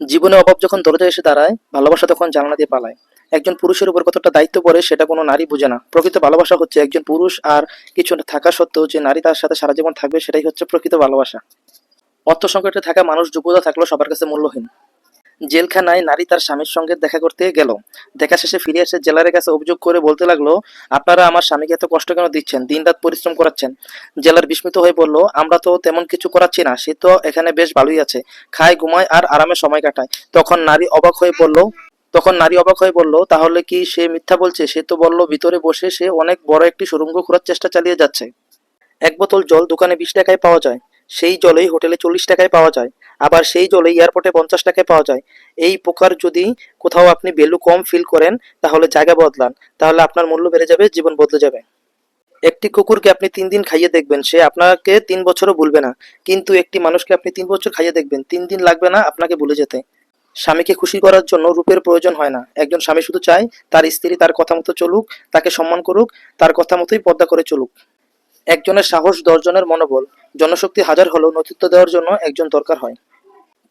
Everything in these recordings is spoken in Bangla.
জীবনে অভাব যখন দরজায় এসে দাঁড়ায়, ভালোবাসা তখন জানালা দিয়ে পালায়। একজন পুরুষের উপর কতটা দায়িত্ব পড়ে সেটা কোনো নারী বোঝে না। প্রকৃত ভালোবাসা হচ্ছে একজন পুরুষ আর কিছু থাকা সত্ত্বেও যে নারী তার সাথে সারা জীবন থাকবে সেটাই হচ্ছে প্রকৃত ভালোবাসা। অর্থ সংকটে থাকা মানুষ যোগ্যতা থাকলেও সবার কাছে মূল্যহীন। জেলখানায় নারী তার স্বামীর সঙ্গে দেখা করতে গেল। দেখা শেষে ফিরে এসে জেলারের কাছে অভিযোগ করে বলতে লাগল, আপনারা আমার স্বামীকে এত কষ্ট কেন দিচ্ছেন? দিনরাত পরিশ্রম করাচ্ছেন। জেলার বিস্মিত হয়ে বলল, আমরা তো তেমন কিছু করাচ্ছি না, সে তো এখানে বেশ ভালোই আছে। খায়, ঘুমায় আর আরামে সময় কাটায়। তখন নারী অবাক হয়ে বলল, তখন নারী অবাক হয়ে বলল, তাহলে কি সে মিথ্যা বলছে? সে তো বলল, ভিতরে বসে সে অনেক বড় একটি সুরঙ্গ খোঁড়ার চেষ্টা চালিয়ে যাচ্ছে। এক বোতল জল দোকানে বিশ টাকায় পাওয়া যায়। সেই জলেই হোটেলে চল্লিশ টাকায় পাওয়া যায়। আবার সেই জলে এয়ারপোর্টে পঞ্চাশ টাকায় পাওয়া যায়। এই প্রকার যদি কোথাও আপনি ভ্যালু কম ফিল করেন, তাহলে জায়গা বদলান। তাহলে আপনার মূল্য বেড়ে যাবে, জীবন বদলে যাবে। একটি কুকুরকে আপনি তিন দিন খাইয়ে দেখবেন, সে আপনাকে তিন বছরও ভুলবে না। কিন্তু একটি মানুষকে আপনি তিন বছর খাইয়ে দেখবেন, তিন দিন লাগবে না আপনাকে ভুলে যেতে। স্বামীকে খুশি করার জন্য রূপের প্রয়োজন হয় না। একজন স্বামী শুধু চায়, তার স্ত্রী তার কথা মতো চলুক, তাকে সম্মান করুক, তার কথা মতোই পর্দা করে চলুক। একজনের সাহস দশজনের মনোবল। জনশক্তি হাজার হলেও নেতৃত্ব দেওয়ার জন্য একজন দরকার হয়।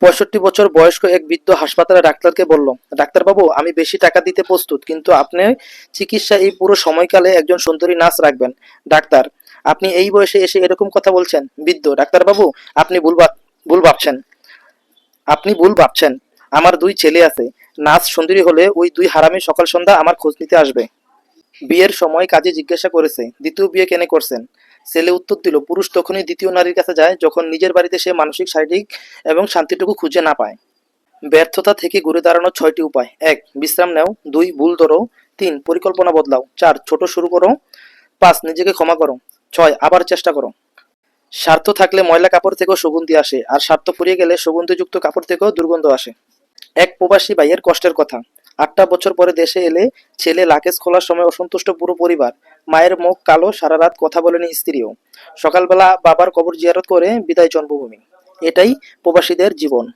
পঁয়ষট্টি বছর বয়স্ক এক বৃদ্ধ হাসপাতালে ডাক্তারকে বলল, ডাক্তারবাবু, আমি বেশি টাকা দিতে প্রস্তুত, কিন্তু আপনি চিকিৎসা এই পুরো সময়কালে একজন সুন্দরী নার্স রাখবেন। ডাক্তার, আপনি এই বয়সে এসে এরকম কথা বলছেন? বৃদ্ধ, ডাক্তারবাবু, আপনি ভুল ভুল ভাবছেন। আপনি ভুল ভাবছেন। আমার দুই ছেলে আছে। নার্স সুন্দরী হলে ওই দুই হারামি সকাল সন্ধ্যা আমার খোঁজ নিতে আসবে। বিয়ের সময় কাজে জিজ্ঞাসা করেছে, দ্বিতীয় বিয়ে কেনে করছেন? ছেলে উত্তর দিল, পুরুষ তখনই দ্বিতীয় নারীর কাছে যায় যখন নিজের বাড়িতে সে মানসিক, শারীরিক এবং শান্তিটুকু খুঁজে না পায়। ব্যর্থতা থেকে ঘুরে দাঁড়ানোর ছয়টি উপায়। এক, বিশ্রাম নেও। দুই, ভুল ধরো। তিন, পরিকল্পনা বদলাও। চার, ছোট শুরু করো। পাঁচ, নিজেকে ক্ষমা করো। ছয়, আবার চেষ্টা করো। স্বার্থ থাকলে ময়লা কাপড় থেকেও সুগন্ধি আসে আর স্বার্থ ফুরিয়ে গেলে সুগন্ধিযুক্ত কাপড় থেকেও দুর্গন্ধ আসে। এক, প্রবাসী ভাইয়ের কষ্টের কথা। আটটা বছর পরে দেশে এলে ছেলে লাকেজ খোলার সময় অসন্তুষ্ট পুরো পরিবার মায়ের মুখ কালো, সারা রাত কথা বলেনি স্ত্রীও। সকালবেলা বাবার কবর জিয়ারত করে বিদায় জন্মভূমি। এটাই প্রবাসীদের জীবন।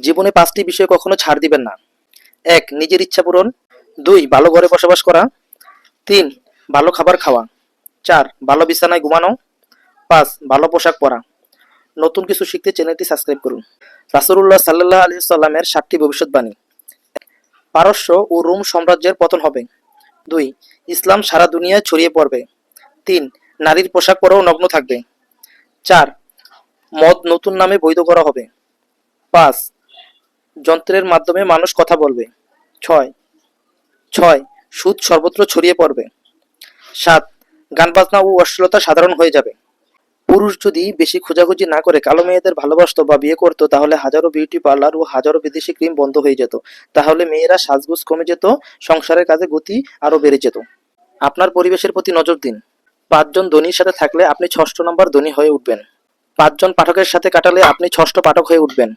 জীবনে পাঁচটি বিষয় কখনো ছাড় দিবেন না। এক, নিজের ইচ্ছা পূরণ। দুই, ভালো ঘরে বসবাস করা। তিন, ভালো খাবার খাওয়া। চার, ভালো বিছানায় ঘুমানো। পাঁচ, ভালো পোশাক পরা। নতুন কিছু শিখতে চ্যানেলটি সাবস্ক্রাইব করুন। রাসুল্লাহ সাল্লাহ আলী সাল্লামের সাতটি ভবিষ্যৎবাণী। পারস্য ও রোম সাম্রাজ্যের পতন হবে। দুই, ইসলাম সারা দুনিয়ায় ছড়িয়ে পড়বে। তিন, নারীর পোশাক পরেও নগ্ন থাকবে। চার, মদ নতুন নামে বৈধ করা হবে। পাঁচ, যন্ত্রের মাধ্যমে মানুষ কথা বলবে। ছয় ছয়, সুদ সর্বত্র ছড়িয়ে পড়বে। সাত গান বাজনা ও অশ্লীলতা সাধারণ হয়ে যাবে। পুরুষ যদি বেশি খোঁজাখুঁজি না করে কালো মেয়েদের ভালোবাসতো বা বিয়ে করতো, তাহলে হাজারো বিউটি পার্লার ও হাজারো বিদেশি ক্রিম বন্ধ হয়ে যেত। তাহলে মেয়েরা সাজগোজ কমে যেত, সংসারের কাজে গতি আরও বেড়ে যেত। আপনার পরিবেশের প্রতি নজর দিন। পাঁচজন ধনীর সাথে থাকলে আপনি ষষ্ঠ নম্বর ধনী হয়ে উঠবেন। পাঁচজন পাঠকের সাথে কাটালে আপনি ষষ্ঠ পাঠক হয়ে উঠবেন।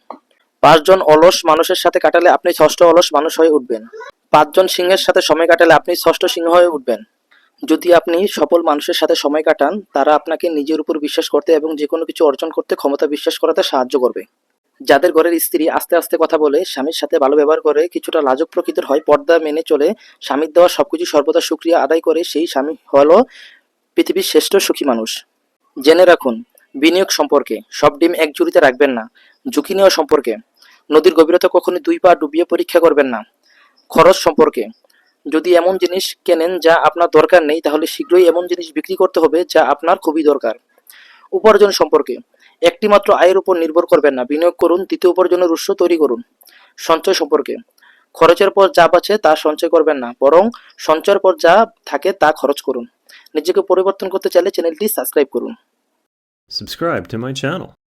পাঁচজন অলস মানুষের সাথে কাটালে আপনি ষষ্ঠ অলস মানুষ হয়ে উঠবেন। পাঁচজন সিংহের সাথে সময় কাটালে আপনি ষষ্ঠ সিংহ হয়ে উঠবেন। যদি আপনি সফল মানুষের সাথে সময় কাটান, তারা আপনাকে নিজের উপর বিশ্বাস করতে এবং যে কোনো কিছু অর্জন করতে ক্ষমতা বিশ্বাস করাতে সাহায্য করবে। যাদের ঘরের স্ত্রী আস্তে আস্তে কথা বলে, স্বামীর সাথে ভালো ব্যবহার করে, কিছুটা লাজক প্রকৃতির হয়, পর্দা মেনে চলে, স্বামীর দেওয়া সবকিছু সর্বদা সুক্রিয়া আদায় করে, সেই স্বামী হল পৃথিবীর শ্রেষ্ঠ সুখী মানুষ। জেনে রাখুন, বিনিয়োগ সম্পর্কে, সব ডিম এক জুড়িতে রাখবেন না। ঝুঁকি নেওয়া সম্পর্কে, নদীর গভীরতা কখনো দুই পা ডুবিয়ে পরীক্ষা করবেন না। খরচ সম্পর্কে যদি এমন জিনিস কেনেন যা আপনার দরকার নেই, তাহলে শীঘ্রই এমন জিনিস বিক্রি করতে হবে যা আপনার খুবই দরকার। উপার্জন সম্পর্কে। একটি মাত্র আয়ের উপর নির্ভর করবেন না। বিনিয়োগ করুন, দ্বিতীয় উপার্জনের উৎস তৈরি করুন। সঞ্চয় সম্পর্কে। খরচের পর যা বাঁচে, তা সঞ্চয় করবেন না। বরং সঞ্চয়ের পর যা থাকে, তা খরচ করুন। নিজেকে পরিবর্তন করতে চাইলে চ্যানেলটি সাবস্ক্রাইব করুন। Subscribe to my channel.